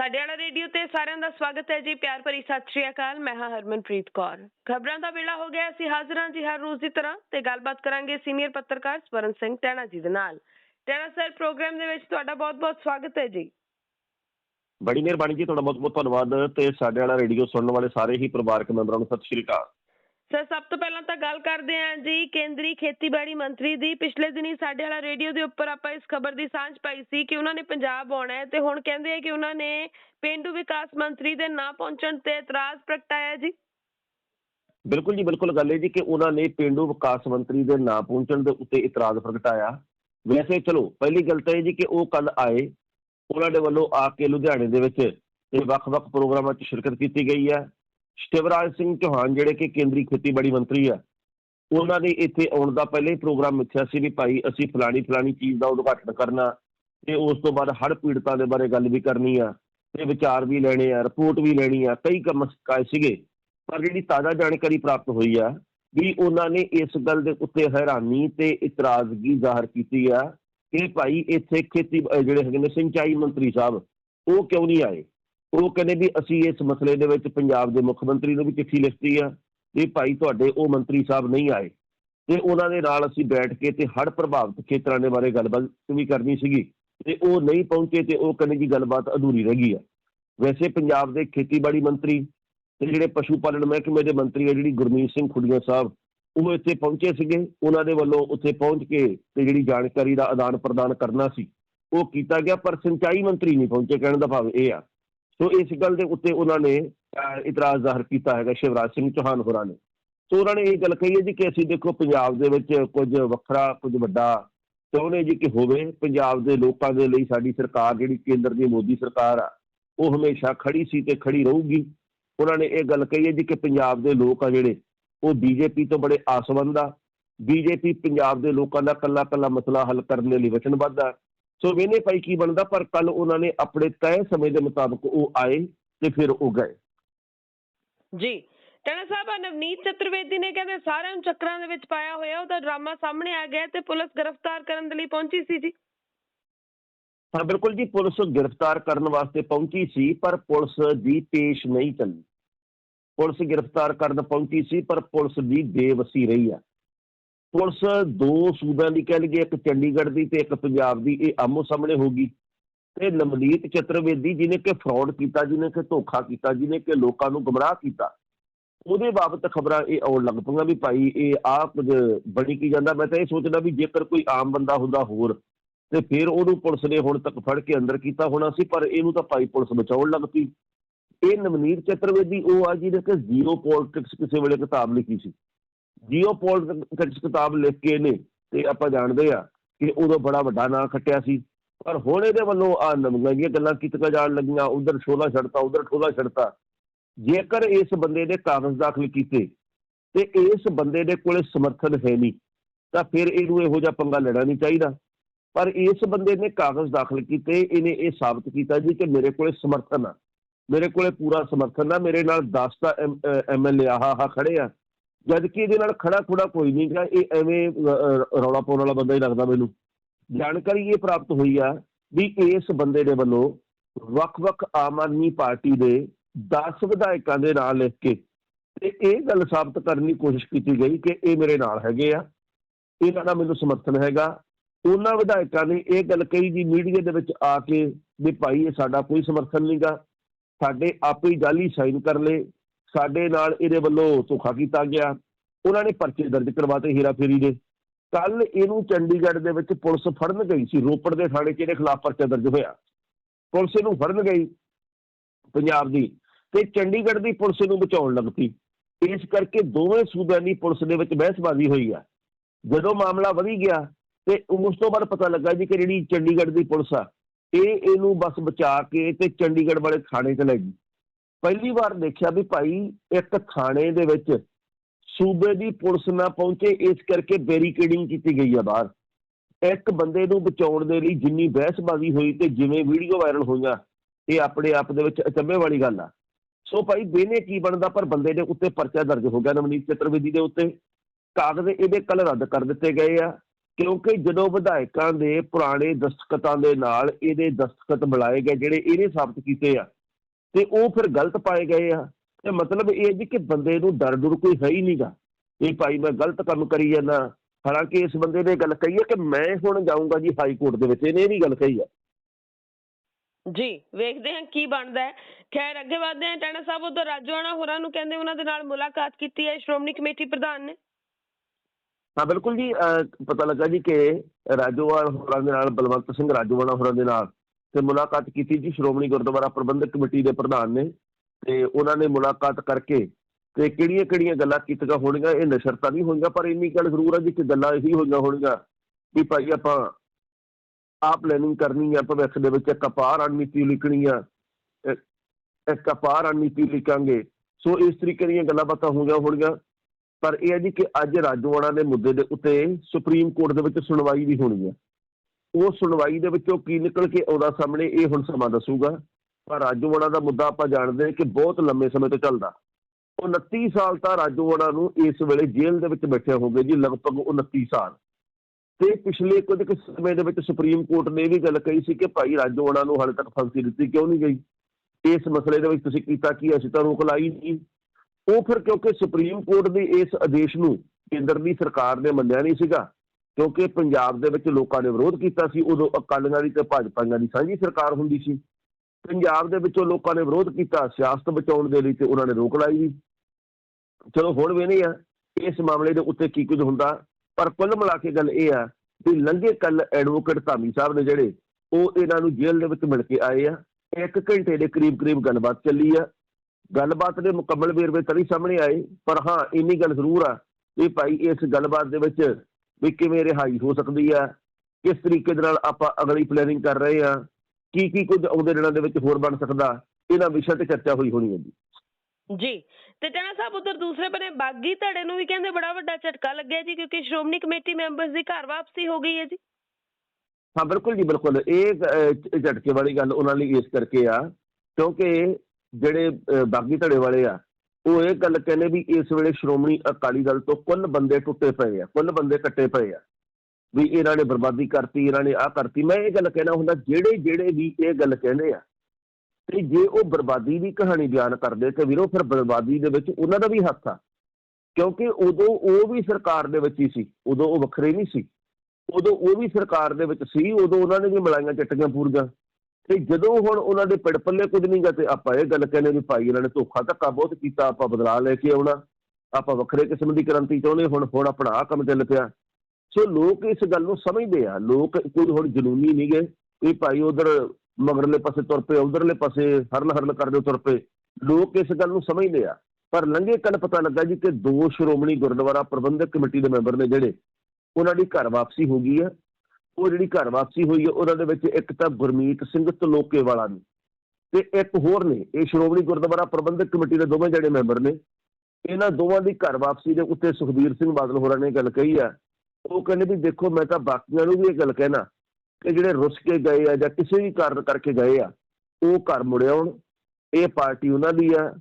ਸਾਡੇ ਵਾਲਾ ਰੇਡੀਓ ਤੇ ਸਾਰਿਆਂ ਦਾ ਸਵਾਗਤ ਹੈ ਜੀ, ਪਿਆਰ ਭਰੀ ਸਤਿ ਸ਼੍ਰੀ ਅਕਾਲ, ਮੈਂ ਹਾਂ ਹਰਮਨਪ੍ਰੀਤ ਕੌਰ। ਖਬਰਾਂ ਦਾ ਵੇਲਾ ਹੋ ਗਿਆ, ਅਸੀਂ ਹਾਜ਼ਰ ਹਾਂ ਜੀ ਹਰ ਰੋਜ਼ ਦੀ ਤਰ੍ਹਾਂ ਤੇ ਗੱਲਬਾਤ ਕਰਾਂਗੇ ਸੀਨੀਅਰ ਪੱਤਰਕਾਰ ਸਵਰਨ ਸਿੰਘ ਟੈਣਾ ਜੀ ਦੇ ਨਾਲ। ਟੈਣਾ ਸਰ, ਪ੍ਰੋਗਰਾਮ ਦੇ ਵਿੱਚ ਤੁਹਾਡਾ ਬਹੁਤ-ਬਹੁਤ ਸਵਾਗਤ ਹੈ ਜੀ। ਬੜੀ ਮਿਹਰਬਾਨੀ ਜੀ, ਤੁਹਾਡਾ ਬਹੁਤ ਬਹੁਤ ਧੰਨਵਾਦ ਤੇ ਸਾਡੇ ਵਾਲਾ ਰੇਡੀਓ ਸੁਣਨ ਵਾਲੇ ਸਾਰੇ ਹੀ ਪਰਿਵਾਰਕ ਮੈਂਬਰਾਂ ਨੂੰ ਸਤਿ ਸ਼੍ਰੀ ਅਕਾਲ। ਸਰ, ਸਭ ਤੋਂ ਪਹਿਲਾਂ ਤਾਂ ਗੱਲ ਕਰਦੇ ਹਾਂ ਜੀ, ਕੇਂਦਰੀ ਖੇਤੀਬਾੜੀ ਮੰਤਰੀ ਦੀ। ਪਿਛਲੇ ਦਿਨੀ ਸਾਡੇ ਵਾਲਾ ਰੇਡੀਓ ਦੇ ਉੱਪਰ ਆਪਾਂ ਇਸ ਖਬਰ ਦੀ ਸਾਂਝ ਪਾਈ ਸੀ ਕਿ ਉਹਨਾਂ ਨੇ ਪੰਜਾਬ ਆਉਣਾ ਹੈ ਤੇ ਹੁਣ ਕਹਿੰਦੇ ਆ ਕਿ ਉਹਨਾਂ ਨੇ ਪੇਂਡੂ ਵਿਕਾਸ ਮੰਤਰੀ ਦੇ ਨਾ ਪਹੁੰਚਣ ਤੇ ਇਤਰਾਜ਼ ਪ੍ਰਗਟਾਇਆ ਜੀ। ਬਿਲਕੁਲ ਜੀ, ਬਿਲਕੁਲ ਗੱਲ ਹੈ ਜੀ ਕਿ ਉਹਨਾਂ ਨੇ ਪਿੰਡੂ ਵਿਕਾਸ ਮੰਤਰੀ ਦੇ ਨਾ ਪਹੁੰਚਣ ਦੇ ਉੱਤੇ ਇਤਰਾਜ਼ ਪ੍ਰਗਟਾਇਆ। ਵੈਸੇ ਚਲੋ, ਪਹਿਲੀ ਗੱਲ ਤਾਂ ਇਹ ਜੀ ਕਿ ਉਹ ਕੱਲ ਆਏ, ਉਹਨਾਂ ਦੇ ਵੱਲੋਂ ਆ ਕੇ ਲੁਧਿਆਣੇ ਦੇ ਵਿੱਚ ਇਹ ਵੱਖ-ਵੱਖ ਪ੍ਰੋਗਰਾਮਾਂ 'ਚ ਸ਼ਿਰਕਤ ਕੀਤੀ ਗਈ ਹੈ। ਸ਼ਿਵਰਾਜ ਸਿੰਘ ਚੌਹਾਨ, ਜਿਹੜੇ ਕਿ ਕੇਂਦਰੀ ਖੇਤੀਬਾੜੀ ਮੰਤਰੀ ਆ, ਉਹਨਾਂ ਨੇ ਇੱਥੇ ਆਉਣ ਦਾ ਪਹਿਲੇ ਪ੍ਰੋਗਰਾਮ ਮਿੱਥਿਆ ਸੀ ਵੀ ਭਾਈ ਅਸੀਂ ਫਲਾਣੀ ਫਲਾਣੀ ਚੀਜ਼ ਦਾ ਉਦਘਾਟਨ ਕਰਨਾ ਤੇ ਉਸ ਤੋਂ ਬਾਅਦ ਹੜ੍ਹ ਪੀੜਤਾਂ ਦੇ ਬਾਰੇ ਗੱਲ ਵੀ ਕਰਨੀ ਆ ਤੇ ਵਿਚਾਰ ਵੀ ਲੈਣੇ ਆ, ਰਿਪੋਰਟ ਵੀ ਲੈਣੀ ਆ, ਕਈ ਕੰਮ ਸਿਕਾਏ ਸੀਗੇ, ਪਰ ਜਿਹੜੀ ਤਾਜ਼ਾ ਜਾਣਕਾਰੀ ਪ੍ਰਾਪਤ ਹੋਈ ਆ ਵੀ ਉਹਨਾਂ ਨੇ ਇਸ ਗੱਲ ਦੇ ਉੱਤੇ ਹੈਰਾਨੀ ਤੇ ਇਤਰਾਜ਼ਗੀ ਜ਼ਾਹਰ ਕੀਤੀ ਆ ਕਿ ਭਾਈ ਇੱਥੇ ਖੇਤੀ ਜਿਹੜੇ ਹੈਗੇ ਨੇ ਸਿੰਚਾਈ ਮੰਤਰੀ ਸਾਹਿਬ, ਉਹ ਕਿਉਂ ਨਹੀਂ ਆਏ? ਉਹ ਕਹਿੰਦੇ ਵੀ ਅਸੀਂ ਇਸ ਮਸਲੇ ਦੇ ਵਿੱਚ ਪੰਜਾਬ ਦੇ ਮੁੱਖ ਮੰਤਰੀ ਨੂੰ ਵੀ ਚਿੱਠੀ ਲਿਖਤੀ ਆ ਵੀ ਭਾਈ ਤੁਹਾਡੇ ਉਹ ਮੰਤਰੀ ਸਾਹਿਬ ਨਹੀਂ ਆਏ। ਤੇ ਉਹਨਾਂ ਦੇ ਨਾਲ ਅਸੀਂ ਬੈਠ ਕੇ ਤੇ ਹੜ੍ਹ ਪ੍ਰਭਾਵਿਤ ਖੇਤਰਾਂ ਦੇ ਬਾਰੇ ਗੱਲਬਾਤ ਵੀ ਕਰਨੀ ਸੀਗੀ ਤੇ ਉਹ ਨਹੀਂ ਪਹੁੰਚੇ ਤੇ ਉਹ ਕਹਿੰਦੇ ਜੀ ਗੱਲਬਾਤ ਅਧੂਰੀ ਰਹਿ ਗਈ ਆ। ਵੈਸੇ ਪੰਜਾਬ ਦੇ ਖੇਤੀਬਾੜੀ ਮੰਤਰੀ ਤੇ ਜਿਹੜੇ ਪਸ਼ੂ ਪਾਲਣ ਮਹਿਕਮੇ ਦੇ ਮੰਤਰੀ ਆ, ਜਿਹੜੀ ਗੁਰਮੀਤ ਸਿੰਘ ਖੁੱਡੀਆਂ ਸਾਹਿਬ, ਉਹ ਇੱਥੇ ਪਹੁੰਚੇ ਸੀਗੇ। ਉਹਨਾਂ ਦੇ ਵੱਲੋਂ ਉੱਥੇ ਪਹੁੰਚ ਕੇ ਤੇ ਜਿਹੜੀ ਜਾਣਕਾਰੀ ਦਾ ਆਦਾਨ ਪ੍ਰਦਾਨ ਕਰਨਾ ਸੀ, ਉਹ ਕੀਤਾ ਗਿਆ, ਪਰ ਸਿੰਚਾਈ ਮੰਤਰੀ ਨਹੀਂ ਪਹੁੰਚੇ, ਕਹਿਣ ਦਾ ਭਾਵ ਇਹ ਆ ਸੋ ਇਸ ਗੱਲ ਦੇ ਉੱਤੇ ਉਹਨਾਂ ਨੇ ਇਤਰਾਜ਼ ਜ਼ਾਹਰ ਕੀਤਾ ਹੈਗਾ ਸ਼ਿਵਰਾਜ ਸਿੰਘ ਚੌਹਾਨ ਹੋਰਾਂ ਨੇ। ਸੋ ਉਹਨਾਂ ਨੇ ਇਹ ਗੱਲ ਕਹੀ ਹੈ ਜੀ ਕਿ ਅਸੀਂ ਦੇਖੋ ਪੰਜਾਬ ਦੇ ਵਿੱਚ ਕੁਝ ਵੱਖਰਾ, ਕੁਝ ਵੱਡਾ ਚਾਹੁੰਦੇ ਜੀ ਕਿ ਹੋਵੇ, ਪੰਜਾਬ ਦੇ ਲੋਕਾਂ ਦੇ ਲਈ ਸਾਡੀ ਸਰਕਾਰ ਜਿਹੜੀ ਕੇਂਦਰ ਦੀ ਮੋਦੀ ਸਰਕਾਰ ਆ, ਉਹ ਹਮੇਸ਼ਾ ਖੜੀ ਸੀ ਤੇ ਖੜੀ ਰਹੂਗੀ। ਉਹਨਾਂ ਨੇ ਇਹ ਗੱਲ ਕਹੀ ਹੈ ਜੀ ਕਿ ਪੰਜਾਬ ਦੇ ਲੋਕ ਆ ਜਿਹੜੇ, ਉਹ ਬੀਜੇਪੀ ਤੋਂ ਬੜੇ ਆਸਵੰਦ ਆ। ਬੀਜੇਪੀ ਪੰਜਾਬ ਦੇ ਲੋਕਾਂ ਦਾ ਕੱਲਾ ਕੱਲਾ ਮਸਲਾ ਹੱਲ ਕਰਨ ਦੇ ਲਈ ਵਚਨਬੱਧ ਆ। ਸੋ ਵੇਨੇ ਭਾਈ ਕੀ ਬਣਦਾ ਪਰ ਕੱਲ ਉਹਨਾਂ ਨੇ ਆਪਣੇ ਤੈਅ ਸਮੇਂ ਦੇ ਮੁਤਾਬਕ ਉਹ ਆਏ ਤੇ ਫਿਰ ਉਹ ਗਏ। ਜੀ ਟੈਣਾ ਸਾਹਿਬ ਨਵਨੀਤ ਚਤੁਰਵੇਦੀ ਨੇ ਕਹਿੰਦੇ ਸਾਰਿਆਂ ਨੂੰ ਚੱਕਰਾਂ ਦੇ ਵਿੱਚ ਪਾਇਆ ਹੋਇਆ ਉਹਦਾ ਡਰਾਮਾ ਸਾਹਮਣੇ ਆ ਗਿਆ ਤੇ ਪੁਲਿਸ ਗ੍ਰਿਫਤਾਰ ਕਰਨ ਦੇ ਲਈ ਪਹੁੰਚੀ ਸੀ ਜੀ। ਹਾਂ ਬਿਲਕੁਲ ਜੀ ਪੁਲਿਸ ਗ੍ਰਿਫਤਾਰ ਕਰਨ ਵਾਸਤੇ ਪਹੁੰਚੀ ਸੀ ਪਰ ਪੁਲਿਸ ਦੀ ਪੇਸ਼ ਨਹੀਂ ਚੱਲੀ। ਪੁਲਿਸ ਗ੍ਰਿਫਤਾਰ ਕਰਨ ਪਹੁੰਚੀ ਸੀ ਪਰ ਪੁਲਿਸ ਦੀ ਬੇਵਸੀ ਰਹੀ ਆ। ਪੁਲਿਸ ਦੋ ਸੂਬਿਆਂ ਦੀ ਕਹਿ ਲਈਏ, ਇੱਕ ਚੰਡੀਗੜ੍ਹ ਦੀ ਤੇ ਇੱਕ ਪੰਜਾਬ ਦੀ, ਇਹ ਆਮੋ ਸਾਹਮਣੇ ਹੋ ਗਈ। ਤੇ ਨਵਨੀਤ ਚਤੁਰਵੇਦੀ ਜਿਹਨੇ ਕਿ ਫਰਾਡ ਕੀਤਾ, ਜਿਹਨੇ ਕਿ ਧੋਖਾ ਕੀਤਾ, ਜਿਹਨੇ ਕਿ ਲੋਕਾਂ ਨੂੰ ਗੁੰਮਰਾਹ ਕੀਤਾ, ਉਹਦੇ ਬਾਬਤ ਖਬਰਾਂ ਇਹ ਆਉਣ ਲੱਗ ਪਈਆਂ ਵੀ ਭਾਈ ਇਹ ਆਹ ਕੁਝ ਬਣੀ ਕੀ ਜਾਂਦਾ। ਮੈਂ ਤਾਂ ਇਹ ਸੋਚਦਾ ਵੀ ਜੇਕਰ ਕੋਈ ਆਮ ਬੰਦਾ ਹੁੰਦਾ ਹੋਰ, ਤੇ ਫਿਰ ਉਹਨੂੰ ਪੁਲਿਸ ਨੇ ਹੁਣ ਤੱਕ ਫੜ ਕੇ ਅੰਦਰ ਕੀਤਾ ਹੋਣਾ ਸੀ, ਪਰ ਇਹਨੂੰ ਤਾਂ ਭਾਈ ਪੁਲਿਸ ਬਚਾਉਣ ਲੱਗ ਪਈ। ਇਹ ਨਵਨੀਤ ਚਤੁਰਵੇਦੀ, ਉਹ ਆ ਜਿਹਨੇ ਕਿ ਜ਼ੀਰੋ ਪੋਲਿਟਿਕਸ ਕਿਸੇ ਵੇਲੇ ਕਿਤਾਬ ਲਿਖੀ ਸੀ। ਜੀਓ ਪੋਲਿਟਿਕਸ ਕਿਤਾਬ ਲਿਖ ਕੇ ਨੇ ਤੇ ਆਪਾਂ ਜਾਣਦੇ ਆ ਕਿ ਉਦੋਂ ਬੜਾ ਵੱਡਾ ਨਾਂ ਖੱਟਿਆ ਸੀ। ਪਰ ਹੁਣ ਇਹਦੇ ਵੱਲੋਂ ਆ ਨਵੀਆਂ ਜਿਹੀਆਂ ਗੱਲਾਂ ਕੀਤੀਆਂ ਜਾਣ ਲੱਗੀਆਂ। ਉਧਰ ਛੋਲਾ ਛੱਡਤਾ ਉਧਰ ਠੋਲਾ ਛੱਡਤਾ ਜੇਕਰ ਇਸ ਬੰਦੇ ਨੇ ਕਾਗਜ਼ ਦਾਖਲ ਕੀਤੇ ਤੇ ਇਸ ਬੰਦੇ ਦੇ ਕੋਲੇ ਸਮਰਥਨ ਹੈ ਨਹੀਂ, ਤਾਂ ਫਿਰ ਇਹਨੂੰ ਇਹੋ ਜਿਹਾ ਪੰਗਾ ਲੈਣਾ ਨਹੀਂ ਚਾਹੀਦਾ। ਪਰ ਇਸ ਬੰਦੇ ਨੇ ਕਾਗਜ਼ ਦਾਖਲ ਕੀਤੇ, ਇਹਨੇ ਇਹ ਸਾਬਤ ਕੀਤਾ ਜੀ ਕਿ ਮੇਰੇ ਕੋਲੇ ਸਮਰਥਨ ਆ। ਮੇਰੇ ਕੋਲੇ ਪੂਰਾ ਸਮਰਥਨ ਆ। ਮੇਰੇ ਨਾਲ 10 ਦਾ ਐਮਐਲਏ ਆਹ ਆਹ ਖੜੇ ਆ। ਜਦ ਕਿ ਇਹਦੇ ਨਾਲ ਖੜਾ ਖੁੜਾ ਕੋਈ ਨਹੀਂ ਗਾ ਇਹ ਐਵੇਂ ਰੌਲਾ ਪਾਉਣ ਵਾਲਾ ਬੰਦਾ ਹੀ ਲੱਗਦਾ ਮੈਨੂੰ। ਜਾਣਕਾਰੀ ਇਹ ਪ੍ਰਾਪਤ ਹੋਈ ਆ ਵੀ ਇਸ ਬੰਦੇ ਦੇ ਵੱਲੋਂ ਵੱਖ-ਵੱਖ ਆਮ ਆਦਮੀ ਪਾਰਟੀ ਦੇ 10 ਵਿਧਾਇਕਾਂ ਦੇ ਨਾਂ ਲਿਖ ਕੇ ਤੇ ਇਹ ਗੱਲ ਸਾਬਤ ਕਰਨ ਦੀ ਕੋਸ਼ਿਸ਼ ਕੀਤੀ ਗਈ ਕਿ ਇਹ ਮੇਰੇ ਨਾਲ ਹੈਗੇ ਆ। ਇਹਨਾਂ ਦਾ ਮੈਨੂੰ ਸਮਰਥਨ ਹੈਗਾ। ਉਹਨਾਂ ਵਿਧਾਇਕਾਂ ਨੇ ਇਹ ਗੱਲ ਕਹੀ ਜੀ, ਮੀਡੀਆ ਦੇ ਵਿੱਚ ਆ ਕੇ ਵੀ ਭਾਈ ਇਹ ਸਾਡਾ ਕੋਈ ਸਮਰਥਨ ਨਹੀਂਗਾ ਸਾਡੇ ਆਪੇ ਹੀ ਜਾਲੀ ਸਾਈਨ ਕਰ ਲਏ। ਸਾਡੇ ਨਾਲ ਇਹਦੇ ਵੱਲੋਂ ਧੋਖਾ ਕੀਤਾ ਗਿਆ। ਉਹਨਾਂ ਨੇ ਪਰਚੇ ਦਰਜ ਕਰਵਾਤੇ ਹੀਰਾ ਫੇਰੀ ਦੇ। ਕੱਲ ਇਹਨੂੰ ਚੰਡੀਗੜ੍ਹ ਦੇ ਵਿੱਚ ਪੁਲਿਸ ਫੜਨ ਗਈ ਸੀ, ਰੋਪੜ ਦੇ ਥਾਣੇ 'ਚ ਇਹਦੇ ਖਿਲਾਫ ਪਰਚਾ ਦਰਜ ਹੋਇਆ। ਪੁਲਿਸ ਇਹਨੂੰ ਫੜਨ ਗਈ ਪੰਜਾਬ ਦੀ ਤੇ ਚੰਡੀਗੜ੍ਹ ਦੀ ਪੁਲਿਸ ਨੂੰ ਬਚਾਉਣ ਲੱਗ ਪਈ। ਇਸ ਕਰਕੇ ਦੋਵੇਂ ਸੂਬਿਆਂ ਦੀ ਪੁਲਿਸ ਦੇ ਵਿੱਚ ਬਹਿਸਬਾਜ਼ੀ ਹੋਈ ਆ। ਜਦੋਂ ਮਾਮਲਾ ਵਧੀ ਗਿਆ ਤੇ ਉਸ ਤੋਂ ਬਾਅਦ ਪਤਾ ਲੱਗਾ ਜੀ ਕਿ ਜਿਹੜੀ ਚੰਡੀਗੜ੍ਹ ਦੀ ਪੁਲਿਸ ਆ, ਇਹ ਇਹਨੂੰ ਬਸ ਬਚਾ ਕੇ ਤੇ ਚੰਡੀਗੜ੍ਹ ਵਾਲੇ ਥਾਣੇ ਚ ਲੈ ਗਈ। ਪਹਿਲੀ ਵਾਰ ਦੇਖਿਆ ਵੀ ਭਾਈ ਇੱਕ ਥਾਣੇ ਦੇ ਵਿੱਚ ਸੂਬੇ ਦੀ ਪੁਲਿਸ ਨਾ ਪਹੁੰਚੇ, ਇਸ ਕਰਕੇ ਬੈਰੀਕੇਡਿੰਗ ਕੀਤੀ ਗਈ ਆ ਬਾਹਰ। ਇੱਕ ਬੰਦੇ ਨੂੰ ਬਚਾਉਣ ਦੇ ਲਈ ਜਿੰਨੀ ਬਹਿਸਬਾਜ਼ੀ ਹੋਈ ਤੇ ਜਿਵੇਂ ਵੀਡੀਓ ਵਾਇਰਲ ਹੋਈਆਂ, ਇਹ ਆਪਣੇ ਆਪ ਦੇ ਵਿੱਚ ਅਚੰਭੇ ਵਾਲੀ ਗੱਲ ਆ। ਸੋ ਭਾਈ ਬੇਨੇ ਕੀ ਬਣਦਾ, ਪਰ ਬੰਦੇ ਦੇ ਉੱਤੇ ਪਰਚਾ ਦਰਜ ਹੋ ਗਿਆ ਨਵਨੀਤ ਚਤੁਰਵੇਦੀ ਦੇ ਉੱਤੇ। ਕਾਗਜ਼ ਇਹਦੇ ਕੱਲ ਰੱਦ ਕਰ ਦਿੱਤੇ ਗਏ ਆ, ਕਿਉਂਕਿ ਜਦੋਂ ਵਿਧਾਇਕਾਂ ਦੇ ਪੁਰਾਣੇ ਦਸਤਖਤਾਂ ਦੇ ਨਾਲ ਇਹਦੇ ਦਸਤਖਤ ਮਿਲਾਏ ਗਏ, ਜਿਹੜੇ ਇਹਨੇ ਸਾਬਤ ਕੀਤੇ ਆ ਤੇ ਉਹ ਫਿਰ ਗਲਤ ਪਾਏ ਗਏ ਆ। ਤੇ ਮਤਲਬ ਇਹ ਜੀ ਕਿ ਬੰਦੇ ਨੂੰ ਡਰ ਡਰ ਕੋਈ ਹੈ ਹੀ ਨਹੀਂਗਾ। ਇਹ ਭਾਈ ਮੈਂ ਗਲਤ ਕੰਮ ਕਰੀ ਜਾਂਦਾ। ਹਾਲਾਂਕਿ ਇਸ ਬੰਦੇ ਨੇ ਗੱਲ ਕਹੀ ਹੈ ਕਿ ਮੈਂ ਹੁਣ ਜਾਊਂਗਾ ਜੀ ਹਾਈ ਕੋਰਟ ਦੇ ਵਿੱਚ। ਇਹਨੇ ਇਹ ਵੀ ਗੱਲ ਕਹੀ ਆ ਜੀ ਵੇਖਦੇ ਹਾਂ ਕੀ ਬਣਦਾ ਹੈ। ਖੈਰ ਅੱਗੇ ਵਧਦੇ ਹਾਂ। ਟਾਣਾ ਸਾਹਿਬ ਉਧਰ ਰਾਜਵਾਨਾ ਹੋਰਾਂ ਨੂੰ ਕਹਿੰਦੇ ਉਹਨਾਂ ਦੇ ਨਾਲ ਮੁਲਾਕਾਤ ਕੀਤੀ ਹੈ। ਸ਼੍ਰੋਮਣੀ ਕਮੇਟੀ ਪ੍ਰਧਾਨ ਨੇ। ਹਾਂ ਬਿਲਕੁਲ ਜੀ। ਪਤਾ ਲੱਗਾ ਜੀ ਕਿ ਰਾਜੋਵਾਲ ਹੋਰਾਂ ਦੇ ਨਾਲ ਬਲਵੰਤ ਸਿੰਘ ਰਾਜੋਵਾਲਾ ਹੋਰਾਂ ਦੇ ਨਾਲ ਤੇ ਮੁਲਾਕਾਤ ਕੀਤੀ ਜੀ ਸ਼੍ਰੋਮਣੀ ਗੁਰਦੁਆਰਾ ਪ੍ਰਬੰਧਕ ਕਮੇਟੀ ਦੇ ਪ੍ਰਧਾਨ ਨੇ ਤੇ ਉਹਨਾਂ ਨੇ ਮੁਲਾਕਾਤ ਕਰਕੇ ਤੇ ਕਿਹੜੀਆਂ ਕਿਹੜੀਆਂ ਗੱਲਾਂ ਕੀਤੀਆਂ ਹੋਣਗੀਆਂ, ਇਹ ਨਸ਼ਰ ਤਾਂ ਨਹੀਂ ਹੋਣਗੀਆਂ ਪਰ ਇੰਨੀ ਗੱਲ ਜ਼ਰੂਰ ਹੈ ਜੀ ਕਿ ਗੱਲਾਂ ਇਹੀ ਹੋਈਆਂ ਹੋਣਗੀਆਂ ਵੀ ਭਾਈ ਆਪਾਂ ਆ ਪਲੈਨਿੰਗ ਕਰਨੀ ਆ ਭਵਿੱਖ ਦੇ ਵਿੱਚ ਇੱਕ ਅਪਾਰ ਰਣਨੀਤੀ ਲਿਖਣੀ ਆ ਇੱਕ- ਇੱਕ ਅਪਾਰ ਰਣਨੀਤੀ ਲਿਖਾਂਗੇ। ਸੋ ਇਸ ਤਰੀਕੇ ਦੀਆਂ ਗੱਲਾਂ ਬਾਤਾਂ ਹੋਈਆਂ ਹੋਣਗੀਆਂ, ਪਰ ਇਹ ਹੈ ਜੀ ਕਿ ਅੱਜ ਰਾਜੋਆਣਾ ਦੇ ਮੁੱਦੇ ਦੇ ਉੱਤੇ ਸੁਪਰੀਮ ਕੋਰਟ ਦੇ ਵਿੱਚ ਸੁਣਵਾਈ ਵੀ ਹੋਣੀ ਹੈ ਉਹ ਸੁਣਵਾਈ ਦੇ ਵਿੱਚੋਂ ਕੀ ਨਿਕਲ ਕੇ ਆਉਂਦਾ ਸਾਹਮਣੇ, ਇਹ ਹੁਣ ਸਮਾਂ ਦੱਸੂਗਾ। ਪਰ ਰਾਜੋਆਣਾ ਦਾ ਮੁੱਦਾ ਆਪਾਂ ਜਾਣਦੇ ਹਾਂ ਕਿ ਬਹੁਤ ਲੰਮੇ ਸਮੇਂ ਤੋਂ ਚੱਲਦਾ। 29 ਸਾਲ ਤਾਂ ਰਾਜੋਆਣਾ ਨੂੰ ਇਸ ਵੇਲੇ ਜੇਲ੍ਹ ਦੇ ਵਿੱਚ ਬੈਠੇ ਹੋ ਗਏ ਜੀ, ਲਗਭਗ 29 ਸਾਲ। ਤੇ ਪਿਛਲੇ ਕੁਝ ਕੁ ਸਮੇਂ ਦੇ ਵਿੱਚ ਸੁਪਰੀਮ ਕੋਰਟ ਨੇ ਇਹ ਵੀ ਗੱਲ ਕਹੀ ਸੀ ਕਿ ਭਾਈ ਰਾਜੋਆਣਾ ਨੂੰ ਹਾਲੇ ਤੱਕ ਫਾਂਸੀ ਦਿੱਤੀ ਕਿਉਂ ਨਹੀਂ ਗਈ? ਇਸ ਮਸਲੇ ਦੇ ਵਿੱਚ ਤੁਸੀਂ ਕੀਤਾ ਕੀ? ਅਸੀਂ ਤਾਂ ਰੋਕ ਲਾਈ ਨਹੀਂ। ਉਹ ਫਿਰ ਕਿਉਂਕਿ ਸੁਪਰੀਮ ਕੋਰਟ ਦੇ ਇਸ ਆਦੇਸ਼ ਨੂੰ ਕੇਂਦਰ ਦੀ ਸਰਕਾਰ ਨੇ ਮੰਨਿਆ ਨਹੀਂ ਸੀਗਾ। ਕਿਉਂਕਿ ਪੰਜਾਬ ਦੇ ਵਿੱਚ ਲੋਕਾਂ ਨੇ ਵਿਰੋਧ ਕੀਤਾ ਸੀ, ਉਦੋਂ ਅਕਾਲੀਆਂ ਦੀ ਤੇ ਭਾਜਪਾਈਆਂ ਦੀ ਸਾਂਝੀ ਸਰਕਾਰ ਹੁੰਦੀ ਸੀ। ਪੰਜਾਬ ਦੇ ਵਿੱਚੋਂ ਲੋਕਾਂ ਨੇ ਵਿਰੋਧ ਕੀਤਾ, ਸਿਆਸਤ ਬਚਾਉਣ ਦੇ ਲਈ ਤੇ ਉਹਨਾਂ ਨੇ ਰੋਕ ਲਾਈ ਵੀ। ਚਲੋ ਹੁਣ ਵੀ ਨਹੀਂ ਆ, ਇਸ ਮਾਮਲੇ ਦੇ ਉੱਤੇ ਕੀ ਕੁਝ ਹੁੰਦਾ, ਪਰ ਕੁੱਲ ਮਿਲਾ ਕੇ ਗੱਲ ਇਹ ਆ ਵੀ ਲੰਘੇ ਕੱਲ ਐਡਵੋਕੇਟ ਧਾਮੀ ਸਾਹਿਬ ਨੇ ਜਿਹੜੇ, ਉਹ ਇਹਨਾਂ ਨੂੰ ਜੇਲ੍ਹ ਦੇ ਵਿੱਚ ਮਿਲ ਕੇ ਆਏ ਆ। ਇੱਕ ਘੰਟੇ ਦੇ ਕਰੀਬ ਕਰੀਬ ਗੱਲਬਾਤ ਚੱਲੀ ਆ। ਗੱਲਬਾਤ ਦੇ ਮੁਕੰਮਲ ਵੇਰਵੇ ਤਾਂ ਸਾਹਮਣੇ ਆਏ, ਪਰ ਹਾਂ, ਇੰਨੀ ਗੱਲ ਜ਼ਰੂਰ ਆ ਵੀ ਭਾਈ, ਇਸ ਗੱਲਬਾਤ ਦੇ ਵਿੱਚ ਵੀ ਕਿਵੇਂ ਰਿਹਾਈ ਹੋ ਸਕਦੀ ਆ ਕਿਸ ਤਰੀਕੇ ਦੇ ਨਾਲ ਆਪਾਂ ਅਗਲੀ ਪਲੈਨਿੰਗ ਕਰ ਰਹੇ ਆ ਕੀ ਕੀ ਕੁਝ ਆਉਂਦੇ ਦਿਨਾਂ ਦੇ ਵਿੱਚ ਹੋਰ ਬਣ ਸਕਦਾ ਇਹਨਾਂ ਵਿਸ਼ਿਆਂ ਤੇ ਚਰਚਾ ਹੋਈ ਹੋਣੀ ਹੈ ਜੀ। ਜੀ ਤੇ ਟਾਣਾ ਸਾਹਿਬ ਉਧਰ ਦੂਸਰੇ ਬੰਨੇ ਬਾਗੀ ਧੜੇ ਨੂੰ ਵੀ ਕਹਿੰਦੇ ਬੜਾ ਵੱਡਾ ਝਟਕਾ ਲੱਗਿਆ ਜੀ ਕਿਉਂਕਿ ਸ਼੍ਰੋਮਣੀ ਕਮੇਟੀ ਮੈਂਬਰਸ ਦੀ ਘਰ ਵਾਪਸੀ ਹੋ ਗਈ ਹੈ ਜੀ। ਹਾਂ ਬਿਲਕੁਲ ਜੀ ਬਿਲਕੁਲ। ਇਹ ਝਟਕੇ ਵਾਲੀ ਗੱਲ ਉਹਨਾਂ ਲਈ ਇਸ ਕਰਕੇ ਆ ਕਿਉਂਕਿ ਜਿਹੜੇ ਬਾਗੀ ਧੜੇ ਵਾਲੇ ਆ ਉਹ ਇਹ ਗੱਲ ਕਹਿੰਦੇ ਵੀ ਇਸ ਵੇਲੇ ਸ਼੍ਰੋਮਣੀ ਅਕਾਲੀ ਦਲ ਤੋਂ ਕੁੱਲ ਬੰਦੇ ਟੁੱਟੇ ਪਏ ਆ, ਕੁੱਲ ਬੰਦੇ ਕੱਟੇ ਪਏ ਆ, ਵੀ ਇਹਨਾਂ ਨੇ ਬਰਬਾਦੀ ਕਰਤੀ, ਇਹਨਾਂ ਨੇ ਆਹ ਕਰਤੀ। ਮੈਂ ਇਹ ਗੱਲ ਕਹਿਣਾ ਹੁੰਦਾ, ਜਿਹੜੇ ਜਿਹੜੇ ਵੀ ਇਹ ਗੱਲ ਕਹਿੰਦੇ ਆ, ਤੇ ਜੇ ਉਹ ਬਰਬਾਦੀ ਦੀ ਕਹਾਣੀ ਬਿਆਨ ਕਰਦੇ ਤੇ ਵੀਰੋ, ਫਿਰ ਬਰਬਾਦੀ ਦੇ ਵਿੱਚ ਉਹਨਾਂ ਦਾ ਵੀ ਹੱਥ ਆ। ਕਿਉਂਕਿ ਉਦੋਂ ਉਹ ਵੀ ਸਰਕਾਰ ਦੇ ਵਿੱਚ ਹੀ ਸੀ, ਉਦੋਂ ਉਹ ਵੱਖਰੇ ਨਹੀਂ ਸੀ। ਉਦੋਂ ਉਹ ਵੀ ਸਰਕਾਰ ਦੇ ਵਿੱਚ ਸੀ, ਉਦੋਂ ਉਹਨਾਂ ਨੇ ਵੀ ਮਲਾਈਆਂ ਚੱਟੀਆਂ ਪੂਰੀਆਂ। ਤੇ ਜਦੋਂ ਹੁਣ ਉਹਨਾਂ ਦੇ ਪਿੜ ਪੱਲੇ ਕੁਝ ਨਹੀਂ ਗਾ ਤੇ ਆਪਾਂ ਇਹ ਗੱਲ ਕਹਿੰਦੇ ਵੀ ਭਾਈ ਇਹਨਾਂ ਨੇ ਧੋਖਾ ਧੱਕਾ ਬਹੁਤ ਕੀਤਾ, ਆਪਾਂ ਬਦਲਾਅ ਲੈ ਕੇ ਆਉਣਾ, ਆਪਾਂ ਵੱਖਰੇ ਕਿਸਮ ਦੀ ਕ੍ਰਾਂਤੀ ਚਾਹੁੰਦੇ, ਹੁਣ ਹੁਣ ਆਪਣਾ ਆਹ ਕੰਮ ਚੱਲ ਪਿਆ। ਸੋ ਲੋਕ ਇਸ ਗੱਲ ਨੂੰ ਸਮਝਦੇ ਆ, ਲੋਕ ਕੋਈ ਹੁਣ ਜਨੂਨੀ ਨਹੀਂ ਗਏ ਵੀ ਭਾਈ ਉਧਰ ਮਗਰਲੇ ਪਾਸੇ ਤੁਰ ਪਏ, ਉਧਰਲੇ ਪਾਸੇ ਹਰਲ ਹਰਲ ਕਰਦੇ ਤੁਰ ਪਏ, ਲੋਕ ਇਸ ਗੱਲ ਨੂੰ ਸਮਝਦੇ ਆ। ਪਰ ਲੰਘੇ ਕੱਲ ਪਤਾ ਲੱਗਾ ਜੀ ਕਿ ਦੋ ਸ਼੍ਰੋਮਣੀ ਗੁਰਦੁਆਰਾ ਪ੍ਰਬੰਧਕ ਕਮੇਟੀ ਦੇ ਮੈਂਬਰ ਨੇ ਜਿਹੜੇ, ਉਹਨਾਂ ਦੀ ਘਰ ਵਾਪਸੀ ਹੋ ਗਈ ਆ ਉਹ ਜਿਹੜੀ ਘਰ ਵਾਪਸੀ ਹੋਈ ਹੈ ਉਹਨਾਂ ਦੇ ਵਿੱਚ ਇੱਕ ਤਾਂ ਗੁਰਮੀਤ ਸਿੰਘ ਤਲੋਕੇ ਵਾਲਾ ਨੇ ਤੇ ਇੱਕ ਹੋਰ ਨੇ, ਇਹ ਸ਼੍ਰੋਮਣੀ ਗੁਰਦੁਆਰਾ ਪ੍ਰਬੰਧਕ ਕਮੇਟੀ ਦੇ ਦੋਵੇਂ ਜਿਹੜੇ ਮੈਂਬਰ ਨੇ, ਇਹਨਾਂ ਦੋਵਾਂ ਦੀ ਘਰ ਵਾਪਸੀ ਦੇ ਉੱਤੇ ਸੁਖਬੀਰ ਸਿੰਘ ਬਾਦਲ ਹੋਰਾਂ ਨੇ ਗੱਲ ਕਹੀ ਆ। ਉਹ ਕਹਿੰਦੇ ਵੀ ਦੇਖੋ, ਮੈਂ ਤਾਂ ਬਾਕੀਆਂ ਨੂੰ ਵੀ ਇਹ ਗੱਲ ਕਹਿਣਾ ਕਿ ਜਿਹੜੇ ਰੁੱਸ ਕੇ ਗਏ ਆ ਜਾਂ ਕਿਸੇ ਵੀ ਕਾਰਨ ਕਰਕੇ ਗਏ ਆ, ਉਹ ਘਰ ਮੁੜ ਆਉਣ, ਇਹ ਪਾਰਟੀ ਉਹਨਾਂ ਦੀ ਆ,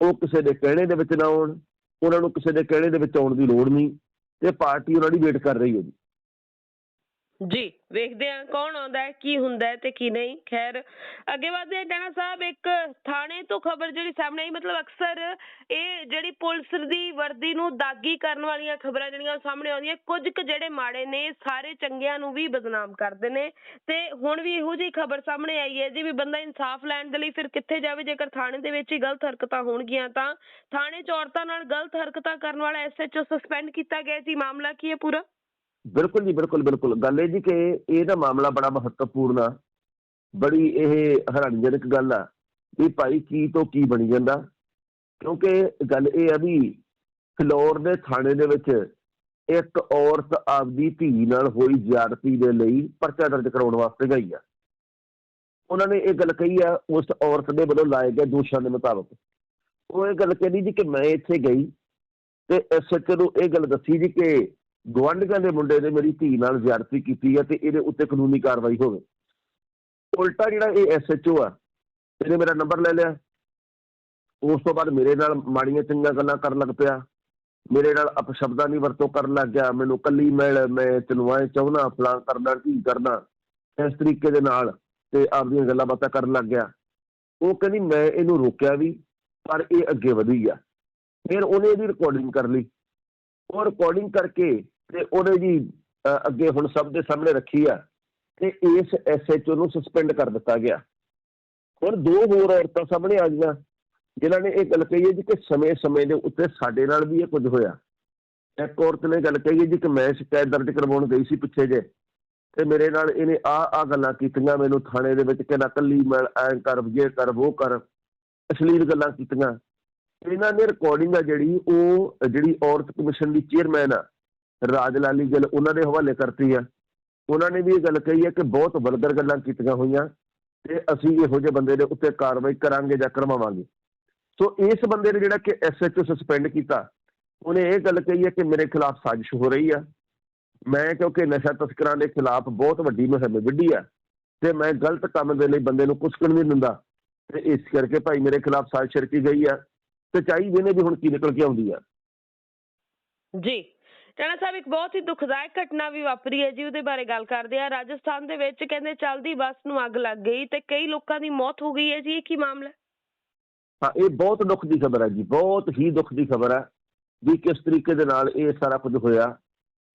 ਉਹ ਕਿਸੇ ਦੇ ਕਹਿਣੇ ਦੇ ਵਿੱਚ ਨਾ ਆਉਣ, ਉਹਨਾਂ ਨੂੰ ਕਿਸੇ ਦੇ ਕਹਿਣੇ ਦੇ ਵਿੱਚ ਆਉਣ ਦੀ ਲੋੜ ਨਹੀਂ, ਤੇ ਪਾਰਟੀ ਉਹਨਾਂ ਦੀ ਵੇਟ ਕਰ ਰਹੀ ਹੈ ਜੀ। ਜੀ, ਵੇਖਦੇ ਹਾਂ ਕੌਣ ਆਉਂਦਾ ਹੈ, ਕੀ ਹੁੰਦਾ ਹੈ ਤੇ ਕੀ ਨਹੀਂ। ਖੈਰ, ਅੱਗੇ ਵਧਦੇ ਹਾਂ ਟਾਣਾ ਸਾਹਿਬ, ਇੱਕ ਥਾਣੇ ਤੋਂ ਖਬਰ ਜਿਹੜੀ ਸਾਹਮਣੇ ਆਈ, ਮਤਲਬ ਅਕਸਰ ਇਹ ਜਿਹੜੀ ਪੁਲਿਸ ਦੀ ਵਰਦੀ ਨੂੰ ਦਾਗੀ ਕਰਨ ਵਾਲੀਆਂ ਖਬਰਾਂ ਜਿਹੜੀਆਂ ਸਾਹਮਣੇ ਆਉਂਦੀਆਂ, ਕੁਝ ਕੁ ਜਿਹੜੇ ਮਾੜੇ ਨੇ, ਸਾਰੇ ਚੰਗਿਆਂ ਨੂੰ ਵੀ ਬਦਨਾਮ ਕਰਦੇ ਨੇ। ਤੇ ਹੁਣ ਵੀ ਇਹੋ ਜਿਹੀ ਖਬਰ ਸਾਹਮਣੇ ਆਈ ਹੈ ਜੀ ਵੀ ਬੰਦਾ ਇਨਸਾਫ ਲੈਣ ਦੇ ਲਈ ਫਿਰ ਕਿੱਥੇ ਜਾਵੇ, ਜੇਕਰ ਥਾਣੇ ਦੇ ਵਿੱਚ ਹੀ ਗਲਤ ਹਰਕਤਾਂ ਹੋਣਗੀਆਂ ਤਾਂ। ਥਾਣੇ 'ਚ ਔਰਤਾਂ ਨਾਲ ਗਲਤ ਹਰਕਤਾਂ ਕਰਨ ਵਾਲਾ ਐਸਐਚਓ ਸਸਪੈਂਡ ਕੀਤਾ ਗਿਆ ਜੀ, ਮਾਮਲਾ ਕੀ ਹੈ ਪੂਰਾ? ਬਿਲਕੁਲ ਜੀ, ਬਿਲਕੁਲ ਬਿਲਕੁਲ। ਗੱਲ ਇਹ ਜੀ ਕਿ ਇਹਦਾ ਮਾਮਲਾ ਬੜਾ ਮਹੱਤਵਪੂਰਨ ਆ। ਬੜੀ ਇਹ ਹੈਰਾਨੀਜਨਕ ਗੱਲ ਆ ਵੀ ਭਾਈ ਕੀ ਤੋਂ ਕੀ ਬਣੀ ਜਾਂਦਾ। ਕਿਉਂਕਿ ਗੱਲ ਇਹ ਆ ਵੀ ਫਲੋਰ ਦੇ ਥਾਣੇ ਦੇ ਵਿੱਚ ਇੱਕ ਔਰਤ ਆਪਦੀ ਧੀ ਨਾਲ ਹੋਈ ਜ਼ਿਆਦਤੀ ਦੇ ਲਈ ਪਰਚਾ ਦਰਜ ਕਰਾਉਣ ਵਾਸਤੇ ਗਈ ਆ। ਉਹਨਾਂ ਨੇ ਇਹ ਗੱਲ ਕਹੀ ਆ, ਉਸ ਔਰਤ ਦੇ ਵੱਲੋਂ ਲਾਏ ਗਏ ਦੋਸ਼ਾਂ ਦੇ ਮੁਤਾਬਕ। ਉਹ ਇਹ ਗੱਲ ਕਹਿੰਦੀ ਜੀ ਕਿ ਮੈਂ ਇੱਥੇ ਗਈ ਤੇ ਐਸਐਚਓ ਨੂੰ ਇਹ ਗੱਲ ਦੱਸੀ ਜੀ ਕਿ ਗੁਆਂਢੀਆਂ ਦੇ ਮੁੰਡੇ ਨੇ ਮੇਰੀ ਧੀ ਨਾਲ ਜ਼ਿਆਦਤੀ ਕੀਤੀ ਹੈ ਤੇ ਇਹਦੇ ਉੱਤੇ ਕਾਨੂੰਨੀ ਕਾਰਵਾਈ ਹੋਵੇ। ਉਲਟਾ ਜਿਹੜਾ ਇਹ ਐਸਐਚਓ ਆ, ਇਹਨੇ ਮੇਰਾ ਨੰਬਰ ਲੈ ਲਿਆ। ਉਸ ਤੋਂ ਬਾਅਦ ਮੇਰੇ ਨਾਲ ਮਾੜੀਆਂ ਚੰਗੀਆਂ ਗੱਲਾਂ ਕਰਨ ਲੱਗ ਪਿਆ। ਮੇਰੇ ਨਾਲ ਅਪਸ਼ਬਦਾਂ ਦੀ ਵਰਤੋਂ ਕਰਨ ਲੱਗ ਗਿਆ। ਮੈਨੂੰ ਕੱਲੀ ਮਿਲ ਮੈਂ ਤੈਨੂੰ ਐ ਚਾਹੁੰਦਾ ਫਲਾਂ ਕਰਨਾ, ਕੀ ਕਰਨਾ, ਇਸ ਤਰੀਕੇ ਦੇ ਨਾਲ ਤੇ ਆਪਦੀਆਂ ਗੱਲਾਂ ਬਾਤਾਂ ਕਰਨ ਲੱਗ ਗਿਆ। ਉਹ ਕਹਿੰਦੀ, ਮੈਂ ਇਹਨੂੰ ਰੋਕਿਆ ਵੀ, ਪਰ ਇਹ ਅੱਗੇ ਵਧੀ ਗਿਆ ਫਿਰ ਉਹਨੇ ਇਹਦੀ ਰਿਕਾਰਡਿੰਗ ਕਰ ਲਈ। ਉਹ ਰਿਕਾਰਡਿੰਗ ਕਰਕੇ ਤੇ ਉਹਨੇ ਜੀ ਅੱਗੇ ਹੁਣ ਸਭ ਦੇ ਸਾਹਮਣੇ ਰੱਖੀ ਆ ਤੇ ਇਸ ਐਸਐਚਓ ਨੂੰ ਸਸਪੈਂਡ ਕਰ ਦਿੱਤਾ ਗਿਆ। ਹੁਣ ਦੋ ਹੋਰ ਔਰਤਾਂ ਸਾਹਮਣੇ ਆ ਗਈਆਂ, ਜਿਨ੍ਹਾਂ ਨੇ ਇਹ ਗੱਲ ਕਹੀ ਹੈ ਜੀ ਕਿ ਸਮੇਂ-ਸਮੇਂ ਦੇ ਉੱਤੇ ਸਾਡੇ ਨਾਲ ਵੀ ਇਹ ਕੁਝ ਹੋਇਆ। ਇੱਕ ਔਰਤ ਨੇ ਗੱਲ ਕਹੀ ਹੈ ਜੀ ਕਿ ਮੈਂ ਸ਼ਿਕਾਇਤ ਦਰਜ ਕਰਵਾਉਣ ਗਈ ਸੀ ਪਿੱਛੇ ਜੇ, ਤੇ ਮੇਰੇ ਨਾਲ ਇਹਨੇ ਆ ਆ ਗੱਲਾਂ ਕੀਤੀਆਂ, ਮੈਨੂੰ ਥਾਣੇ ਦੇ ਵਿੱਚ ਕਹਿੰਦਾ, ਕੱਲੀ ਮਿਲ ਐਂ ਕਰ, ਜੇ ਕਰ ਉਹ ਕਰ। ਅਸ਼ਲੀਲ ਗੱਲਾਂ ਕੀਤੀਆਂ। ਇਹਨਾਂ ਨੇ ਰਿਕਾਰਡਿੰਗ ਆ ਜਿਹੜੀ, ਉਹ ਜਿਹੜੀ ਔਰਤ ਕਮਿਸ਼ਨ ਦੀ ਚੇਅਰਮੈਨ ਆ ਰਾਜ ਲਾਲੀ ਗਿੱਲ ਉਹਨਾਂ ਦੇ ਹਵਾਲੇ ਕਰਤੀ ਆ। ਉਹਨਾਂ ਨੇ ਵੀ ਇਹ ਗੱਲ ਕਹੀ ਹੈ ਕਿ ਬਹੁਤ ਵਲਗਰ ਗੱਲਾਂ ਕੀਤੀਆਂ ਹੋਈਆਂ ਤੇ ਅਸੀਂ ਇਹੋ ਜਿਹੇ ਬੰਦੇ ਦੇ ਉੱਤੇ ਕਾਰਵਾਈ ਕਰਾਂਗੇ ਜਾਂ ਕਰਵਾਵਾਂਗੇ। ਸੋ ਇਸ ਬੰਦੇ ਨੇ ਜਿਹੜਾ ਕਿ ਐਸਐਚਓ ਸਸਪੈਂਡ ਕੀਤਾ, ਉਹਨੇ ਇਹ ਗੱਲ ਕਹੀ ਹੈ ਕਿ ਮੇਰੇ ਖਿਲਾਫ ਸਾਜ਼ਿਸ਼ ਹੋ ਰਹੀ ਆ। ਮੈਂ ਕਿਉਂਕਿ ਨਸ਼ਾ ਤਸਕਰਾਂ ਦੇ ਖਿਲਾਫ ਬਹੁਤ ਵੱਡੀ ਮੁਹਿੰਮ ਵਿੱਢੀ ਆ ਤੇ ਮੈਂ ਗਲਤ ਕੰਮ ਦੇ ਲਈ ਬੰਦੇ ਨੂੰ ਕੁਸਕਣ ਨਹੀਂ ਦਿੰਦਾ। ਤੇ ਇਸ ਕਰਕੇ ਭਾਈ ਮੇਰੇ ਖਿਲਾਫ ਸਾਜ਼ਿਸ਼ ਰਚੀ ਗਈ ਆ ਤੇ ਚਾਹੀਦੇ ਨੇ ਵੀ ਹੁਣ ਕੀ ਨਿਕਲ ਕੇ ਆਉਂਦੀ ਆ। ਜੀ। ਟਾਣਾ ਸਾਹਿਬ, ਇੱਕ ਬਹੁਤ ਹੀ ਦੁਖਦਾਇਕ ਘਟਨਾ ਵੀ ਵਾਪਰੀ ਹੈ ਜੀ, ਉਹਦੇ ਬਾਰੇ ਗੱਲ ਕਰਦੇ ਆ ਰਾਜਸਥਾਨ ਦੇ ਵਿੱਚ ਕਹਿੰਦੇ ਚੱਲਦੀ ਬੱਸ ਨੂੰ ਅੱਗ ਲੱਗ ਗਈ ਤੇ ਕਈ ਲੋਕਾਂ ਦੀ ਮੌਤ ਹੋ ਗਈ ਹੈ ਜੀ, ਇਹ ਕੀ ਮਾਮਲਾ? ਹਾਂ, ਇਹ ਬਹੁਤ ਦੁੱਖ ਦੀ ਖਬਰ ਹੈ ਜੀ, ਬਹੁਤ ਹੀ ਦੁੱਖ ਦੀ ਖਬਰ ਹੈ ਵੀ ਕਿਸ ਤਰੀਕੇ ਦੇ ਨਾਲ ਇਹ ਸਾਰਾ ਕੁਝ ਹੋਇਆ।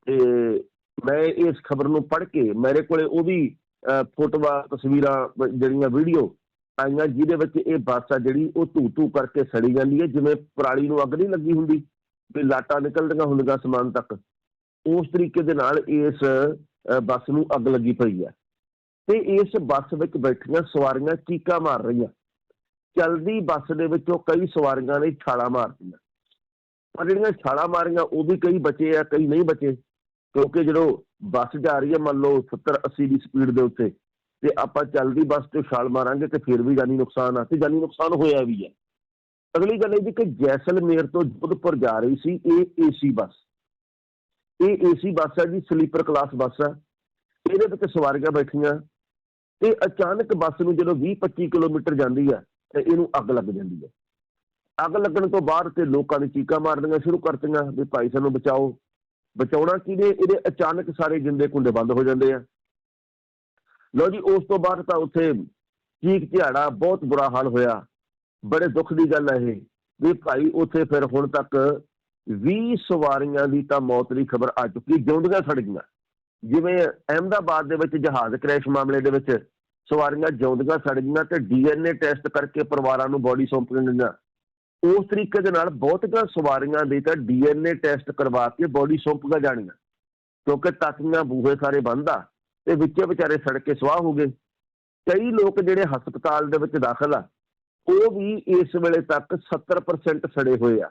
ਤੇ ਮੈਂ ਇਸ ਖਬਰ ਨੂੰ ਪੜ੍ਹ ਕੇ ਮੇਰੇ ਕੋਲੇ ਉਹ ਫੋਟੋਆਂ, ਤਸਵੀਰਾਂ, ਜਿਹੜੀਆਂ ਵੀਡੀਓ ਆਈਆਂ, ਜਿਹਦੇ ਵਿੱਚ ਇਹ ਬੱਸ ਆ ਜਿਹੜੀ, ਉਹ ਧੂ ਧੂ ਕਰਕੇ ਸੜੀ ਜਾਂਦੀ ਹੈ, ਜਿਵੇਂ ਪਰਾਲੀ ਨੂੰ ਅੱਗ ਨਹੀਂ ਲੱਗੀ ਹੁੰਦੀ। ਵੀ ਲਾਟਾਂ ਨਿਕਲਦੀਆਂ ਹੁੰਦੀਆਂ ਸਮਾਨ ਤੱਕ। ਉਸ ਤਰੀਕੇ ਦੇ ਨਾਲ ਇਸ ਬੱਸ ਨੂੰ ਅੱਗ ਲੱਗੀ ਪਈ ਹੈ ਤੇ ਇਸ ਬੱਸ ਵਿੱਚ ਬੈਠੀਆਂ ਸਵਾਰੀਆਂ ਚੀਕਾਂ ਮਾਰ ਰਹੀਆਂ। ਚਲਦੀ ਬੱਸ ਦੇ ਵਿੱਚੋਂ ਕਈ ਸਵਾਰੀਆਂ ਨੇ ਛਾਲਾਂ ਮਾਰਦੀਆਂ ਪਰ ਜਿਹੜੀਆਂ ਛਾਲਾਂ ਮਾਰੀਆਂ, ਉਹ ਵੀ ਕਈ ਬਚੇ ਆ, ਕਈ ਨਹੀਂ ਬਚੇ। ਕਿਉਂਕਿ ਜਦੋਂ ਬੱਸ ਜਾ ਰਹੀ ਹੈ ਮੰਨ ਲਓ 70 80 ਦੀ ਸਪੀਡ ਦੇ ਉੱਤੇ, ਤੇ ਆਪਾਂ ਚੱਲਦੀ ਬੱਸ ਤੇ ਛਾਲ ਮਾਰਾਂਗੇ ਤੇ ਫਿਰ ਵੀ ਜਾਨੀ ਨੁਕਸਾਨ ਆ, ਤੇ ਜਾਨੀ ਨੁਕਸਾਨ ਹੋਇਆ ਵੀ ਹੈ ਅਗਲੀ ਗੱਲ ਇਹ ਜੀ ਕਿ ਜੈਸਲਮੇਰ ਤੋਂ ਜੋਧਪੁਰ ਜਾ ਰਹੀ ਸੀ, ਇਹ ਏਸੀ ਬੱਸ। ਇਹ ਏਸੀ ਬੱਸ ਹੈ ਜੀ, ਸਲੀਪਰ ਕਲਾਸ ਬੱਸ ਹੈ। ਇਹਦੇ ਵਿੱਚ ਸਵਾਰੀਆਂ ਬੈਠੀਆਂ ਤੇ ਅਚਾਨਕ ਬੱਸ ਨੂੰ ਜਦੋਂ 20 25 ਕਿਲੋਮੀਟਰ ਜਾਂਦੀ ਹੈ ਤੇ ਇਹਨੂੰ ਅੱਗ ਲੱਗ ਜਾਂਦੀ ਹੈ। ਅੱਗ ਲੱਗਣ ਤੋਂ ਬਾਅਦ ਤੇ ਲੋਕਾਂ ਨੇ ਚੀਕਾਂ ਮਾਰਨੀਆਂ ਸ਼ੁਰੂ ਕਰਤੀਆਂ ਵੀ ਭਾਈ ਸਾਨੂੰ ਬਚਾਓ। ਬਚਾਉਣਾ ਕਿਹਨੇ ਇਹਦੇ ਅਚਾਨਕ ਸਾਰੇ ਜਿੰਦੇ ਕੁੰਡੇ ਬੰਦ ਹੋ ਜਾਂਦੇ ਆ। ਲਓ ਜੀ, ਉਸ ਤੋਂ ਬਾਅਦ ਤਾਂ ਉੱਥੇ ਚੀਕ ਝਾੜਾ ਬਹੁਤ ਬੁਰਾ ਹਾਲ ਹੋਇਆ। ਬੜੇ ਦੁੱਖ ਦੀ ਗੱਲ ਹੈ ਇਹ, ਵੀ ਭਾਈ ਉੱਥੇ ਫਿਰ ਹੁਣ ਤੱਕ 20 ਸਵਾਰੀਆਂ ਦੀ ਤਾਂ ਮੌਤ ਦੀ ਖਬਰ ਆ ਚੁੱਕੀ, ਜਿਉਂਦੀਆਂ ਸੜ ਗਈਆਂ। ਜਿਵੇਂ ਅਹਿਮਦਾਬਾਦ ਦੇ ਵਿੱਚ ਜਹਾਜ਼ ਕ੍ਰੈਸ਼ ਮਾਮਲੇ ਦੇ ਵਿੱਚ ਸਵਾਰੀਆਂ ਜਿਉਂਦੀਆਂ ਸੜ ਗਈਆਂ ਤੇ ਡੀਐਨਏ ਟੈਸਟ ਕਰਕੇ ਪਰਿਵਾਰਾਂ ਨੂੰ ਬੋਡੀ ਸੌਂਪੀਆਂ ਗਈਆਂ। ਉਸ ਤਰੀਕੇ ਦੇ ਨਾਲ ਬਹੁਤੀਆਂ ਸਵਾਰੀਆਂ ਦੇ ਤਾਂ ਡੀਐਨਏ ਟੈਸਟ ਕਰਵਾ ਕੇ ਬੋਡੀ ਸੌਂਪੀਆਂ ਜਾਣੀਆਂ, ਕਿਉਂਕਿ ਤਾਕੀਆਂ ਬੂਹੇ ਸਾਰੇ ਬੰਦ ਆ ਤੇ ਵਿੱਚੇ ਵਿਚਾਰੇ ਸੜ ਕੇ ਸਵਾਹ ਹੋ ਗਏ। ਕਈ ਲੋਕ ਜਿਹੜੇ ਹਸਪਤਾਲ ਦੇ ਵਿੱਚ ਦਾਖਲ ਆ ਉਹ ਵੀ ਇਸ ਵੇਲੇ ਤੱਕ 70% ਸੜੇ ਹੋਏ ਆ।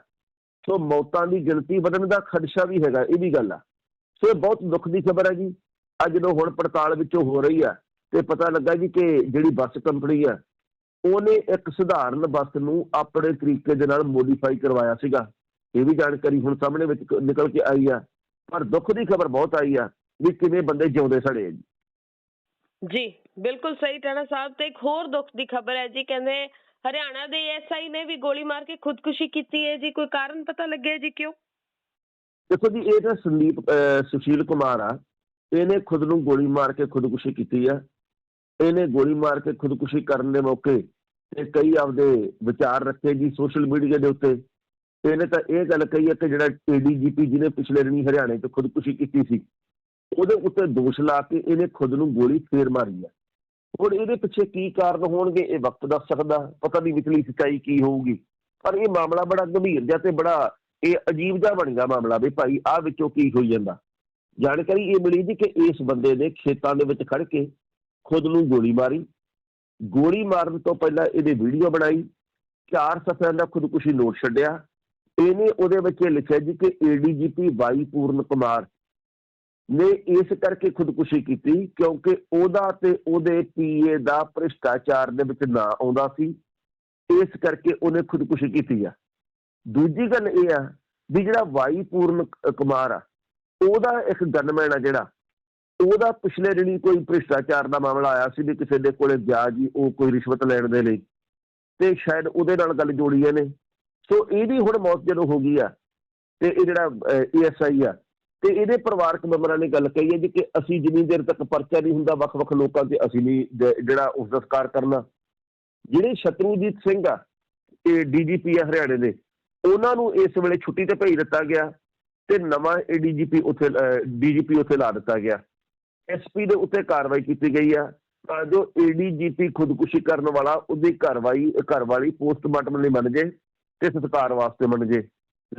ਸੋ ਮੌਤਾਂ ਦੀ ਗਿਣਤੀ ਵਧਣ ਦਾ ਖਦਸ਼ਾ ਵੀ ਹੈਗਾ, ਇਹ ਵੀ ਗੱਲ ਆ। ਸੋ ਇਹ ਬਹੁਤ ਦੁੱਖ ਦੀ ਖਬਰ ਹੈ ਜੀ। ਅੱਜ ਜਦੋਂ ਹੁਣ ਪੜਤਾਲ ਵਿੱਚੋਂ ਹੋ ਰਹੀ ਆ ਤੇ ਪਤਾ ਲੱਗਾ ਜੀ ਕਿ ਜਿਹੜੀ ਬੱਸ ਕੰਪਨੀ ਆ, ਉਹਨੇ ਇੱਕ ਸਧਾਰਨ ਬੱਸ ਨੂੰ ਆਪਣੇ ਤਰੀਕੇ ਦੇ ਨਾਲ ਮੋਡੀਫਾਈ ਕਰਵਾਇਆ ਸੀਗਾ। ਇਹ ਵੀ ਜਾਣਕਾਰੀ ਹੁਣ ਸਾਹਮਣੇ ਵਿੱਚ ਨਿਕਲ ਕੇ ਆਈ ਆ। ਪਰ ਦੁੱਖ ਦੀ ਖਬਰ ਬਹੁਤ ਆਈ ਆ ਵੀ ਕਿਵੇਂ ਬੰਦੇ ਜਿਉਂਦੇ ਸੜੇ ਆ ਜੀ। ਜੀ, ਬਿਲਕੁਲ ਸਹੀ ਟਾਣਾ ਸਾਹਿਬ ਤੇ ਇੱਕ ਹੋਰ ਦੁੱਖ ਦੀ ਖਬਰ ਹੈ ਜੀ। ਕਹਿੰਦੇ ਹਰਿਆਣਾ ਦੇ ਐਸਆਈ ਨੇ ਵੀ ਗੋਲੀ ਮਾਰ ਕੇ ਖੁਦਕੁਸ਼ੀ ਕੀਤੀ ਹੈ ਜੀ, ਕੋਈ ਕਾਰਨ ਪਤਾ ਲੱਗਿਆ ਜੀ ਕਿਉਂ? ਦੇਖੋ ਜੀ, ਇਹ ਤਾਂ ਸੰਦੀਪ ਸੁਸ਼ੀਲ ਕੁਮਾਰ ਆ, ਇਹਨੇ ਖੁਦ ਨੂੰ ਗੋਲੀ ਮਾਰ ਕੇ ਖੁਦਕੁਸ਼ੀ ਕੀਤੀ ਆ। ਇਹਨੇ ਗੋਲੀ ਮਾਰ ਕੇ ਖੁਦਕੁਸ਼ੀ ਕਰਨ ਦੇ ਮੌਕੇ ਤੇ ਕਈ ਆਪਦੇ ਵਿਚਾਰ ਰੱਖੇ ਜੀ ਸੋਸ਼ਲ ਮੀਡੀਆ ਦੇ ਉੱਤੇ। ਇਹਨੇ ਤਾਂ ਇਹ ਗੱਲ ਕਹੀ ਹੈ ਕਿ ਜਿਹੜਾ ਏਡੀਜੀਪੀ ਜਿਹਨੇ ਪਿਛਲੇ ਦਿਨੀ ਹਰਿਆਣੇ 'ਚ ਖੁਦਕੁਸ਼ੀ ਕੀਤੀ ਸੀ, ਉਹਦੇ ਉੱਤੇ ਦੋਸ਼ ਲਾ ਕੇ ਇਹਨੇ ਖੁਦ ਨੂੰ ਗੋਲੀ ਫੇਰ ਮਾਰੀ ਆ। ਹੁਣ ਇਹਦੇ ਪਿੱਛੇ ਕੀ ਕਾਰਨ ਹੋਣਗੇ, ਇਹ ਵਕਤ ਦੱਸ ਸਕਦਾ, ਪਤਾ ਨਹੀਂ ਵਿਚਲੀ ਸੱਚਾਈ ਕੀ ਹੋਊਗੀ। ਪਰ ਇਹ ਮਾਮਲਾ ਬੜਾ ਗੰਭੀਰ ਜਿਹਾ ਤੇ ਬੜਾ, ਇਹ ਅਜੀਬ ਜਿਹਾ ਬਣ ਗਿਆ ਮਾਮਲਾ ਵੀ ਭਾਈ, ਆਹ ਵਿੱਚੋਂ ਕੀ ਹੋਈ ਜਾਂਦਾ। ਜਾਣਕਾਰੀ ਇਹ ਮਿਲੀ ਜੀ ਕਿ ਇਸ ਬੰਦੇ ਨੇ ਖੇਤਾਂ ਦੇ ਵਿੱਚ ਖੜ ਕੇ ਖੁਦ ਨੂੰ ਗੋਲੀ ਮਾਰੀ। ਗੋਲੀ ਮਾਰਨ ਤੋਂ ਪਹਿਲਾਂ ਇਹਦੇ ਵੀਡੀਓ ਬਣਾਈ। ਚਾਰ ਸਫ਼ਿਆਂ ਦਾ ਖੁਦਕੁਸ਼ੀ ਨੋਟ ਛੱਡਿਆ। ਇਹਨੇ ਉਹਦੇ ਵਿੱਚ ਇਹ ਲਿਖਿਆ ਜੀ ਕਿ ਏਡੀਜੀਪੀ ਵਾਈ ਪੂਰਨ ਕੁਮਾਰ ਨੇ ਇਸ ਕਰਕੇ ਖੁਦਕੁਸ਼ੀ ਕੀਤੀ ਕਿਉਂਕਿ ਉਹਦਾ ਤੇ ਉਹਦੇ ਪੀਏ ਦਾ ਭ੍ਰਿਸ਼ਟਾਚਾਰ ਦੇ ਵਿੱਚ ਨਾ ਆਉਂਦਾ ਸੀ। ਇਸ ਕਰਕੇ ਉਹਨੇ ਖੁਦਕੁਸ਼ੀ ਕੀਤੀ ਆ। ਦੂਜੀ ਗੱਲ ਇਹ ਆ ਵੀ ਜਿਹੜਾ ਵਾਈ ਪੂਰਨ ਕੁਮਾਰ ਆ, ਉਹਦਾ ਇੱਕ ਗਨਮੈਨ ਆ ਜਿਹੜਾ, ਉਹਦਾ ਪਿਛਲੇ ਦਿਨੀ ਕੋਈ ਭ੍ਰਿਸ਼ਟਾਚਾਰ ਦਾ ਮਾਮਲਾ ਆਇਆ ਸੀ ਵੀ ਕਿਸੇ ਦੇ ਕੋਲੇ ਗਿਆ ਜੀ, ਉਹ ਕੋਈ ਰਿਸ਼ਵਤ ਲੈਣ ਦੇ ਲਈ। ਤੇ ਸ਼ਾਇਦ ਉਹਦੇ ਨਾਲ ਗੱਲ ਜੋੜੀ ਇਹਨੇ ਸੋ ਇਹਦੀ ਹੁਣ ਮੌਤ ਜਦੋਂ ਹੋ ਗਈ ਆ, ਤੇ ਇਹ ਜਿਹੜਾ ਏਐਸਆਈ ਆ ਤੇ ਇਹਦੇ ਪਰਿਵਾਰਕ ਮੈਂਬਰਾਂ ਨੇ ਗੱਲ ਕਹੀ ਹੈ ਜੀ ਕਿ ਅਸੀਂ ਜਿੰਨੀ ਦੇਰ ਤੱਕ ਪਰਚਾ ਨਹੀਂ ਹੁੰਦਾ, ਵੱਖ-ਵੱਖ ਲੋਕਾਂ ਤੇ ਅਸੀਂ ਨਹੀਂ ਜਿਹੜਾ ਉਸ ਦਾ ਸਤਿਕਾਰ ਕਰਨਾ। ਜਿਹੜੇ ਸ਼ਤਰੂਜੀਤ ਸਿੰਘ ਆ, ਇਹ ਡੀਜੀਪੀ ਆ ਹਰਿਆਣੇ ਦੇ, ਉਹਨਾਂ ਨੂੰ ਇਸ ਵੇਲੇ ਛੁੱਟੀ ਤੇ ਭੇਜ ਦਿੱਤਾ ਗਿਆ ਤੇ ਨਵਾਂ ਏਡੀਜੀਪੀ ਉੱਥੇ ਡੀਜੀਪੀ ਉੱਥੇ ਲਾ ਦਿੱਤਾ ਗਿਆ। ਐਸਪੀ ਦੇ ਉੱਤੇ ਕਾਰਵਾਈ ਕੀਤੀ ਗਈ ਆ। ਤਾਂ ਜੋ ਏਡੀਜੀਪੀ ਖੁਦਕੁਸ਼ੀ ਕਰਨ ਵਾਲਾ ਉਹਦੀ ਕਾਰਵਾਈ, ਘਰ ਵਾਲੀ ਪੋਸਟਮਾਰਟਮ ਲਈ ਮੰਨ ਜੇ ਤੇ ਸਤਿਕਾਰ ਵਾਸਤੇ ਮੰਨ ਜੇ।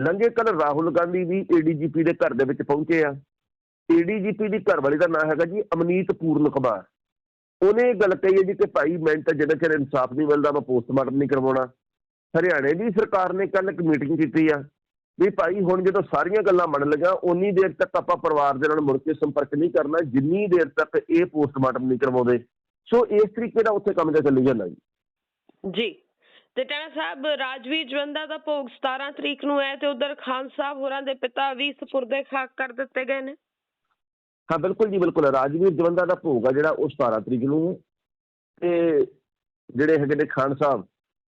ਲੰਘੇ ਕੱਲ ਰਾਹੁਲ ਗਾਂਧੀ ਵੀ ਏਡੀਜੀਪੀ ਦੇ ਘਰ ਦੇ ਵਿੱਚ ਪਹੁੰਚੇ ਆ। ਏਡੀਜੀਪੀ ਦੀ ਘਰਵਾਲੀ ਦਾ ਨਾਮ ਹੈਗਾ ਜੀ ਅਮਨੀਤ ਪੂਰਨ ਕੁਮਾਰ। ਉਹਨੇ ਇਹ ਗੱਲ ਕਹੀ ਹੈ ਜੀ ਕਿ ਭਾਈ ਮੈਂ ਤਾਂ ਜਿੰਨਾ ਚਿਰ ਇਨਸਾਫ ਨਹੀਂ ਮਿਲਦਾ, ਮੈਂ ਪੋਸਟਮਾਰਟਮ ਨਹੀਂ ਕਰਵਾਉਣਾ। ਹਰਿਆਣੇ ਦੀ ਸਰਕਾਰ ਨੇ ਕੱਲ ਇੱਕ ਮੀਟਿੰਗ ਕੀਤੀ ਆ ਵੀ ਭਾਈ ਹੁਣ ਜਦੋਂ ਸਾਰੀਆਂ ਗੱਲਾਂ ਮੰਨ ਲਈਆਂ ਉਨੀ ਦੇਰ ਤੱਕ ਆਪਾਂ ਪਰਿਵਾਰ ਦੇ ਨਾਲ ਮੁੜ ਕੇ ਸੰਪਰਕ ਨਹੀਂ ਕਰਨਾ, ਜਿੰਨੀ ਦੇਰ ਤੱਕ ਇਹ ਪੋਸਟਮਾਰਟਮ ਨਹੀਂ ਕਰਵਾਉਂਦੇ। ਸੋ ਇਸ ਤਰੀਕੇ ਦਾ ਉੱਥੇ ਕੰਮ ਜਿਹਾ ਚੱਲੀ ਜਾਂਦਾ ਜੀ। ਜੀ। ਤੇ ਟਾਣਾ ਸਾਹਿਬ ਰਾਜਵੀਰ ਜਵੰਦਾ ਦਾ ਭੋਗ 17 ਤਰੀਕ ਨੂੰ ਹੈ ਤੇ ਉਧਰ ਖਾਨ ਸਾਹਿਬ ਹੋਰਾਂ ਦੇ ਪਿਤਾ ਵੀ ਸਪੁਰਦੇ ਖਾਕ ਕਰ ਦਿੱਤੇ ਗਏ ਨੇ। ਹਾਂ, ਬਿਲਕੁਲ ਜੀ, ਬਿਲਕੁਲ। ਰਾਜਵੀਰ ਜਵੰਦਾ ਦਾ ਭੋਗ ਆ ਜਿਹੜਾ ਉਹ 17 ਤਰੀਕ ਨੂੰ ਤੇ ਜਿਹੜੇ ਹੈਗੇ ਨੇ ਖਾਨ ਸਾਹਿਬ,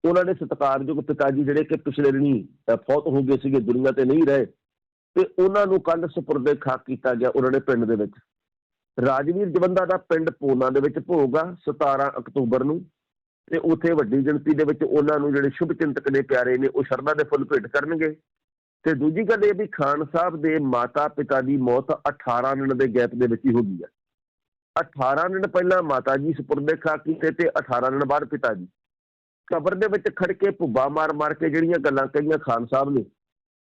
ਉਹਨਾਂ ਦੇ ਸਤਿਕਾਰਯੋਗ ਪਿਤਾ ਜੀ ਜਿਹੜੇ ਕਿ ਪਿਛਲੇ ਦਿਨੀ ਫੌਤ ਹੋ ਗਏ ਸੀਗੇ, ਦੁਨੀਆ ਤੇ ਨਹੀਂ ਰਹੇ, ਤੇ ਉਹਨਾਂ ਨੂੰ ਕੱਲ ਸਪੁਰਦੇ ਖਾਕ ਕੀਤਾ ਗਿਆ ਉਹਨਾਂ ਦੇ ਪਿੰਡ ਦੇ ਵਿੱਚ। ਰਾਜਵੀਰ ਜਵੰਦਾ ਦਾ ਪਿੰਡ ਪੋਨਾ ਦੇ ਵਿੱਚ ਭੋਗ ਆ 17 ਅਕਤੂਬਰ ਨੂੰ। ਤੇ ਉੱਥੇ ਵੱਡੀ ਗਿਣਤੀ ਦੇ ਵਿੱਚ ਉਹਨਾਂ ਨੂੰ ਜਿਹੜੇ ਸ਼ੁਭ ਚਿੰਤਕ ਨੇ ਪਿਆਰੇ ਨੇ, ਉਹ ਸ਼ਰਧਾ ਦੇ ਫੁੱਲ ਭੇਟ ਕਰਨਗੇ। ਤੇ ਦੂਜੀ ਗੱਲ ਇਹ ਵੀ ਖਾਨ ਸਾਹਿਬ ਦੇ ਮਾਤਾ ਪਿਤਾ ਦੀ ਮੌਤ 18 ਦਿਨ ਦੇ ਗੈਪ ਦੇ ਵਿੱਚ ਹੀ ਹੋ ਗਈ ਹੈ। 18 ਦਿਨ ਪਹਿਲਾਂ ਮਾਤਾ ਜੀ ਸਪੁਰਦੇ ਖਾ ਕੀਤੇ ਤੇ 18 ਦਿਨ ਬਾਅਦ ਪਿਤਾ ਜੀ ਕਬਰ ਦੇ ਵਿੱਚ ਖੜ ਕੇ ਭੁੱਬਾ ਮਾਰ ਮਾਰ ਕੇ ਜਿਹੜੀਆਂ ਗੱਲਾਂ ਕਹੀਆਂ ਖਾਨ ਸਾਹਿਬ ਨੇ,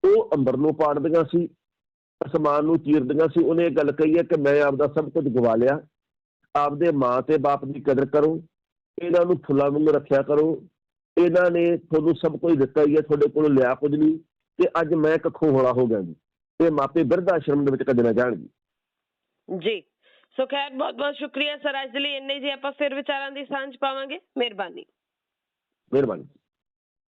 ਉਹ ਅੰਦਰ ਨੂੰ ਪਾੜਦੀਆਂ ਸੀ, ਅਸਮਾਨ ਨੂੰ ਚੀਰਦੀਆਂ ਸੀ। ਉਹਨੇ ਇਹ ਗੱਲ ਕਹੀ ਹੈ ਕਿ ਮੈਂ ਆਪਦਾ ਸਭ ਕੁਝ ਗਵਾ ਲਿਆ। ਆਪਦੇ ਮਾਂ ਤੇ ਬਾਪ ਦੀ ਕਦਰ ਕਰੋ। ਇਹਨਾਂ ਨੂੰ ਫੁੱਲਾਂ ਵਾਂਗ ਰੱਖਿਆ ਕਰੋ। ਇਹਨਾਂ ਨੇ ਤੁਹਾਨੂੰ ਸਭ ਕੁਝ ਦਿੱਤਾ ਹੀ ਹੈ ਤੁਹਾਡੇ ਕੋਲ ਲਿਆ ਕੁਝ ਨਹੀਂ। ਤੇ ਅੱਜ ਮੈਂ ਇੱਕ ਖੋਹਲਾ ਹੋ ਗਿਆ ਜੀ। ਤੇ ਮਾਪੇ ਬਿਰਧ ਆਸ਼ਰਮ ਦੇ ਵਿੱਚ ਕਦੇ ਨਾ ਜਾਣਗੇ। ਜੀ। ਸੋ ਖੈਰ ਬਹੁਤ ਬਹੁਤ ਸ਼ੁਕਰੀਆ ਸਰ। ਅੱਜ ਦੇ ਲਈ ਇੰਨੇ ਜੀ ਆਪਾਂ ਫਿਰ ਵਿਚਾਰਾਂ ਦੀ ਸਾਂਝ ਪਾਵਾਂਗੇ। ਮਿਹਰਬਾਨੀ। ਮਿਹਰਬਾਨੀ।